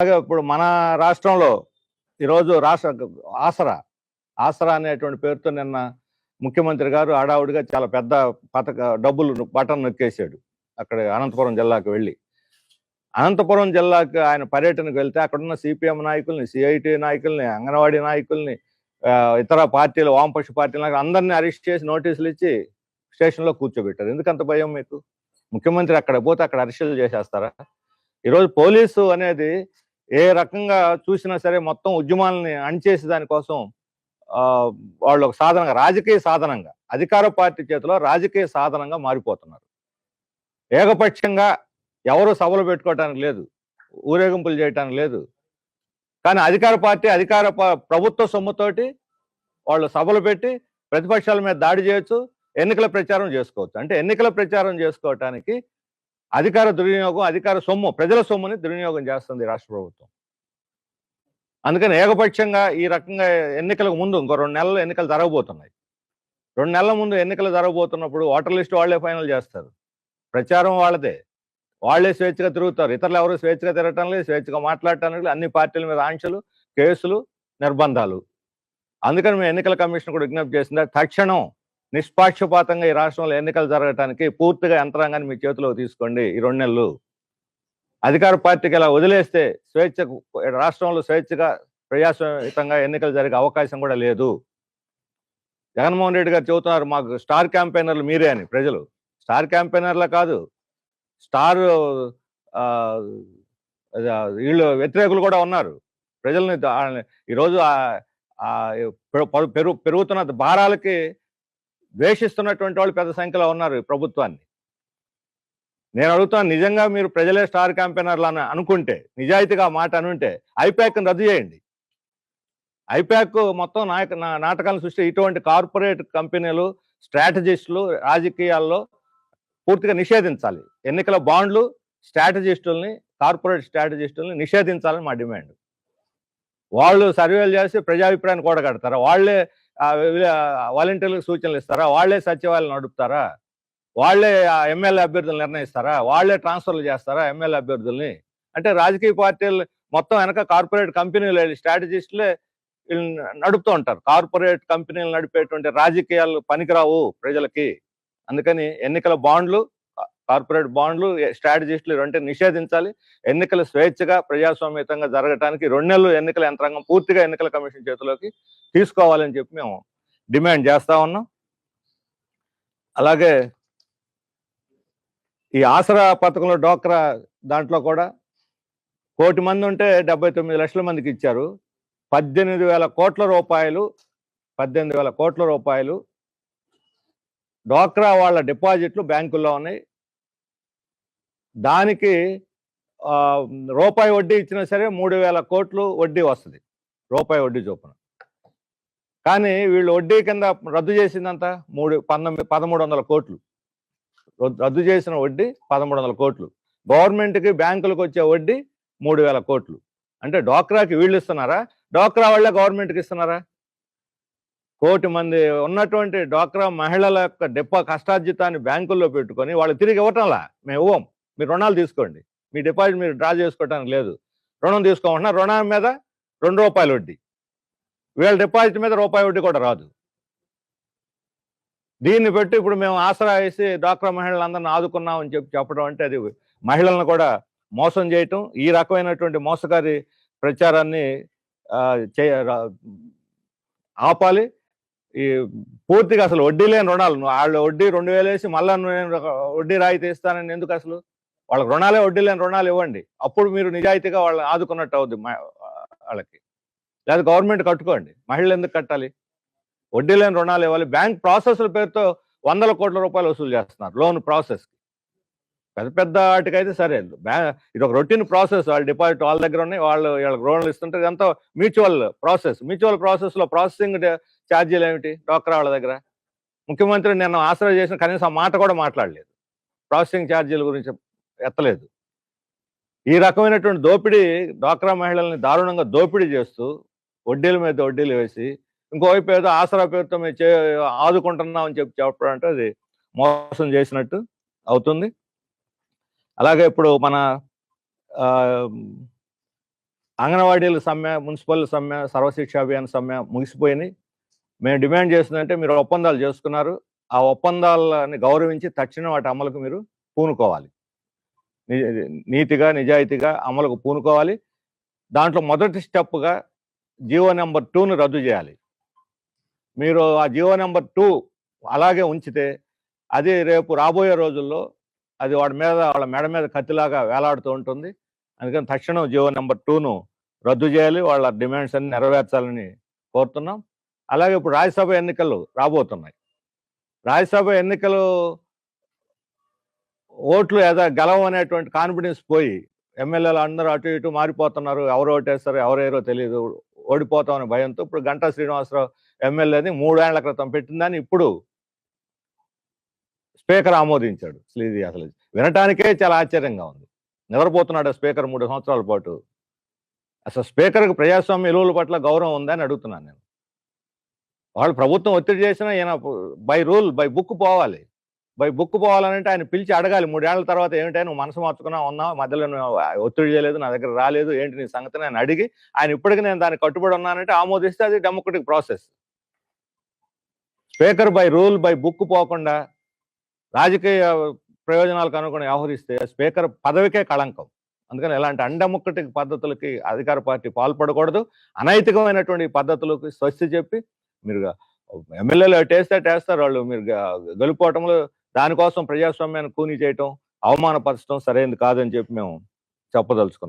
అలాగే ఇప్పుడు మన రాష్ట్రంలో ఈరోజు రాష్ట్ర ఆసరా ఆసరా అనేటువంటి పేరుతో నిన్న ముఖ్యమంత్రి గారు ఆడావుడిగా చాలా పెద్ద పథక డబ్బులు బటన్ నొక్కేశాడు అక్కడ అనంతపురం జిల్లాకు వెళ్ళి. అనంతపురం జిల్లాకు ఆయన పర్యటనకు వెళ్తే అక్కడున్న సిపిఎం నాయకుల్ని సిఐటి నాయకుల్ని అంగన్వాడీ నాయకుల్ని ఇతర పార్టీలు వామపక్ష పార్టీల అందరినీ అరెస్ట్ చేసి నోటీసులు ఇచ్చి స్టేషన్లో కూర్చోబెట్టారు. ఎందుకంత భయం మీకు? ముఖ్యమంత్రి అక్కడ పోతే అక్కడ అరెస్టులు చేసేస్తారా? ఈరోజు పోలీసు అనేది ఏ రకంగా చూసినా సరే మొత్తం ఉద్యమాలని అణిచేసి దానికోసం ఆ, వాళ్ళు ఒక సాధనంగా రాజకీయ సాధనంగా అధికార పార్టీ చేతిలో రాజకీయ సాధనంగా మారిపోతున్నారు. ఏకపక్షంగా ఎవరు సభలు పెట్టుకోవటానికి లేదు ఊరేగింపులు చేయటానికి లేదు. కానీ అధికార పార్టీ అధికార ప- ప్రభుత్వ సొమ్ముతోటి వాళ్ళు సభలు పెట్టి ప్రతిపక్షాల మీద దాడి చేయొచ్చు ఎన్నికల ప్రచారం చేసుకోవచ్చు. అంటే ఎన్నికల ప్రచారం చేసుకోవటానికి అధికార దుర్వినియోగం అధికార సొమ్ము ప్రజల సొమ్ముని దుర్వినియోగం చేస్తుంది రాష్ట్ర ప్రభుత్వం. అందుకని ఏకపక్షంగా ఈ రకంగా ఎన్నికలకు ముందు ఇంకో రెండు నెలలు ఎన్నికలు జరగబోతున్నాయి. రెండు నెలల ముందు ఎన్నికలు జరగబోతున్నప్పుడు ఓటర్ లిస్ట్ వాళ్ళే ఫైనల్ చేస్తారు. ప్రచారం వాళ్ళదే. వాళ్ళే స్వేచ్ఛగా తిరుగుతారు. ఇతరులు ఎవరు స్వేచ్ఛగా తిరగటం లేదు స్వేచ్ఛగా మాట్లాడటానికి లేదు. అన్ని పార్టీల మీద ఆంక్షలు కేసులు నిర్బంధాలు. అందుకని మేము ఎన్నికల కమిషన్ కూడా విజ్ఞప్తి చేసింది. తక్షణం నిష్పాక్షపాతంగా ఈ రాష్ట్రంలో ఎన్నికలు జరగటానికి పూర్తిగా యంత్రాంగాన్ని మీ చేతిలో తీసుకోండి ఈ రెండు నెలలు. అధికార పార్టీకి ఇలా వదిలేస్తే స్వేచ్ఛ రాష్ట్రంలో స్వేచ్ఛగా ప్రజాస్వామ్యతంగా ఎన్నికలు జరిగే అవకాశం కూడా లేదు. జగన్మోహన్ రెడ్డి గారు చెబుతున్నారు మాకు స్టార్ క్యాంపెయినర్లు మీరే అని ప్రజలు. స్టార్ క్యాంపెయినర్లా కాదు స్టార్ వీళ్ళు వ్యతిరేకులు కూడా ఉన్నారు. ప్రజల్ని ఈరోజు ఆ- పెరుగు పెరుగుతున్న భారాలకి ద్వేషిస్తున్నటువంటి వాళ్ళు పెద్ద సంఖ్యలో ఉన్నారు ప్రభుత్వాన్ని. నేను అడుగుతాను నిజంగా మీరు ప్రజలే స్టార్ క్యాంపెయినర్లు అని అనుకుంటే నిజాయితీగా మాట అనుంటే ఐప్యాక్ రద్దు చేయండి. ఐప్యాక్ మొత్తం నాయక నా- నాటకాలను సృష్టి ఇటువంటి కార్పొరేట్ కంపెనీలు స్ట్రాటజిస్టులు రాజకీయాల్లో పూర్తిగా నిషేధించాలి. ఎన్నికల బాండ్లు స్ట్రాటజిస్టుల్ని కార్పొరేట్ స్ట్రాటజిస్టుల్ని నిషేధించాలని మా డిమాండ్. వాళ్ళు సర్వేలు చేసి ప్రజాభిప్రాయాన్ని కూడగడతారా? వాళ్ళే వాలంటీర్లకు సూచనలు ఇస్తారా? వాళ్ళే సచివాలయం నడుపుతారా? వాళ్ళే ఎమ్మెల్యే అభ్యర్థులు నిర్ణయిస్తారా? వాళ్ళే ట్రాన్స్ఫర్లు చేస్తారా ఎమ్మెల్యే అభ్యర్థుల్ని? అంటే రాజకీయ పార్టీలు మొత్తం వెనక కార్పొరేట్ కంపెనీలు స్ట్రాటజిస్టులే నడుపుతూ ఉంటారు. కార్పొరేట్ కంపెనీలు నడిపేటువంటి రాజకీయాలు పనికిరావు ప్రజలకి. అందుకని ఎన్నికల బాండ్లు కార్పొరేట్ బాండ్లు స్ట్రాటజిస్టులు అంటే నిషేధించాలి. ఎన్నికలు స్వేచ్ఛగా ప్రజాస్వామ్యతంగా జరగటానికి రెండు నెలలు ఎన్నికల యంత్రాంగం పూర్తిగా ఎన్నికల కమిషన్ చేతిలోకి తీసుకోవాలని చెప్పి మేము డిమాండ్ చేస్తా ఉన్నాం. అలాగే ఈ ఆసరా పథకంలో డోక్రా దాంట్లో కూడా కోటి మంది ఉంటే డెబ్బై తొమ్మిది లక్షల మందికి ఇచ్చారు. పద్దెనిమిది వేల కోట్ల రూపాయలు పద్దెనిమిది వేల కోట్ల రూపాయలు డోక్రా వాళ్ళ డిపాజిట్లు బ్యాంకుల్లో ఉన్నాయి. దానికి రూపాయి వడ్డీ ఇచ్చినా సరే మూడు వేల కోట్లు వడ్డీ వస్తుంది. రూపాయి వడ్డీ చొప్పున. కానీ వీళ్ళు వడ్డీ కింద రద్దు చేసిందంతా? మూడు పంతొమ్మిది పదమూడు వందల కోట్లు. రద్దు- రద్దు చేసిన వడ్డీ పదమూడు వందల కోట్లు. గవర్నమెంట్కి బ్యాంకులకు వచ్చే వడ్డీ మూడు వేల కోట్లు. అంటే డోక్రాకి వీళ్ళు ఇస్తున్నారా? డోక్రా వాళ్ళే గవర్నమెంట్కి ఇస్తున్నారా? కోటి మంది ఉన్నటువంటి డోక్రా మహిళల యొక్క డిపా కష్టార్జితాన్ని బ్యాంకుల్లో పెట్టుకొని వాళ్ళు తిరిగి ఇవ్వటంలా? మేము ఇవ్వం. మీరు రుణాలు తీసుకోండి. మీ డిపాజిట్ మీరు డ్రా చేసుకోవటానికి లేదు. రుణం తీసుకోమంటున్నా రుణం మీద రెండు రూపాయలు వడ్డీ. వీళ్ళ డిపాజిట్ మీద రూపాయి వడ్డీ కూడా రాదు. దీన్ని పెట్టి ఇప్పుడు మేము ఆసరా వేసి డాక్టర్ మహిళలందరిని ఆదుకున్నాం అని చెప్పి చెప్పడం అంటే అది మహిళలను కూడా మోసం చేయటం ఈ రకమైనటువంటి మోసగారి ప్రచారాన్ని చేయ ఆపాలి. ఈ పూర్తిగా అసలు వడ్డీ లేని రుణాలు నువ్వు వాళ్ళు వడ్డీ రెండు వేలు వేసి మళ్ళా నేను వడ్డీ రాయితీ ఇస్తానని ఎందుకు అసలు? వాళ్ళకి రుణాలే వడ్డీ లేని రుణాలు ఇవ్వండి. అప్పుడు మీరు నిజాయితీగా వాళ్ళని ఆదుకున్నట్టు అవుద్ది వాళ్ళకి. లేదా గవర్నమెంట్ కట్టుకోండి. మహిళలు ఎందుకు కట్టాలి? వడ్డీ లేని రుణాలు ఇవ్వాలి. బ్యాంక్ ప్రాసెస్ల పేరుతో వందల కోట్ల రూపాయలు వసూలు చేస్తున్నారు లోన్ ప్రాసెస్ పెద్ద పెద్ద వాటికైతే సరే. ఇది ఒక రొటీన్ ప్రాసెస్. వాళ్ళ డిపాజిట్ వాళ్ళ దగ్గర ఉన్నాయి. వాళ్ళు వీళ్ళకి రుణాలు ఇస్తుంటే ఇదంతా మ్యూచువల్ ప్రాసెస్. మ్యూచువల్ ప్రాసెస్లో ప్రాసెసింగ్ ఛార్జీలు ఏమిటి? డోక్రా వాళ్ళ దగ్గర. ముఖ్యమంత్రి నిన్న ఆశ్రయ చేసిన కనీసం మాట కూడా మాట్లాడలేదు. ప్రాసెసింగ్ ఛార్జీల గురించి ఎత్తలేదు. ఈ రకమైనటువంటి దోపిడీ డ్వాక్రా మహిళల్ని దారుణంగా దోపిడీ చేస్తూ వడ్డీల మీద వడ్డీలు వేసి ఇంకోవైపు ఏదో ఆసరా పేరుతో మేము చే ఆదుకుంటున్నాం అని చెప్పి చెప్పడంటే అది మోసం చేసినట్టు అవుతుంది. అలాగే ఇప్పుడు మన అంగన్వాడీల సమ్మె మున్సిపల్ సమ్మె సర్వశిక్ష అభియాన్ సమ్మె ముగిసిపోయినాయి. మేము డిమాండ్ చేస్తుందంటే మీరు ఒప్పందాలు చేసుకున్నారు. ఆ ఒప్పందాలని గౌరవించి తక్షణం వాటి అమలుకు మీరు పూనుకోవాలి. నీతిగా నిజాయితీగా అమలుకు పూనుకోవాలి. దాంట్లో మొదటి స్టెప్గా జియో నెంబర్ టూను రద్దు చేయాలి. మీరు ఆ జియో నెంబర్ టూ అలాగే ఉంచితే అది రేపు రాబోయే రోజుల్లో అది వాడి మీద వాళ్ళ మెడ మీద కత్తిలాగా వేలాడుతూ ఉంటుంది. అందుకని తక్షణం జియో నెంబర్ టూను రద్దు చేయాలి. వాళ్ళ డిమాండ్స్ అన్ని నెరవేర్చాలని కోరుతున్నాం. అలాగే ఇప్పుడు రాజ్యసభ ఎన్నికలు రాబోతున్నాయి. రాజ్యసభ ఎన్నికలు ఓట్లు ఏదో గెలవం అనేటువంటి కాన్ఫిడెన్స్ పోయి ఎమ్మెల్యేలు అందరూ అటు ఇటు మారిపోతున్నారు. ఎవరు ఓటేస్తారు ఎవరేరో తెలియదు ఓడిపోతామని భయంతో ఇప్పుడు గంటా శ్రీనివాసరావు ఎమ్మెల్యేని మూడేళ్ళ క్రితం పెట్టిందని ఇప్పుడు స్పీకర్ ఆమోదించాడు. శ్రీది అసలు వినటానికే చాలా ఆశ్చర్యంగా ఉంది. నిద్రపోతున్నాడు స్పీకర్ మూడు సంవత్సరాల పాటు. అసలు స్పీకర్కి ప్రజాస్వామ్య విలువల పట్ల గౌరవం ఉందని అడుగుతున్నాను నేను. వాళ్ళు ప్రభుత్వం ఒత్తిడి చేసినా ఈయన బై రూల్ బై బుక్ పోవాలి. బై బుక్ పోవాలంటే ఆయన పిలిచి అడగాలి. మూడేళ్ళ తర్వాత ఏమిటా నువ్వు మనసు మార్చుకున్నా ఉన్నావు? మధ్యలో నువ్వు ఒత్తిడి చేయలేదు నా దగ్గర రాలేదు ఏంటి నీ సంగతి నేను అడిగి ఆయన ఇప్పటికీ నేను దానికి కట్టుబడి ఉన్నానంటే ఆమోదిస్తే అది democratic process speaker by rule by book పోకుండా రాజకీయ ప్రయోజనాలకు అనుకుని వ్యవహరిస్తే స్పీకర్ పదవికే కళంకం. అందుకని ఇలాంటి అన్డెమోక్రటిక్ పద్ధతులకి అధికార పార్టీ పాల్పడకూడదు. అనైతికమైనటువంటి పద్ధతులకు స్వస్తి చెప్పి మీరు ఎమ్మెల్యేలు టేస్తే టేస్తారు వాళ్ళు మీరు గెలుపోవటంలో దానికోసం ప్రజాస్వామ్యాన్ని కూని చేయటం అవమానపరచడం సరైనది కాదని చెప్పి మేము చెప్పదలుచుకున్నాం.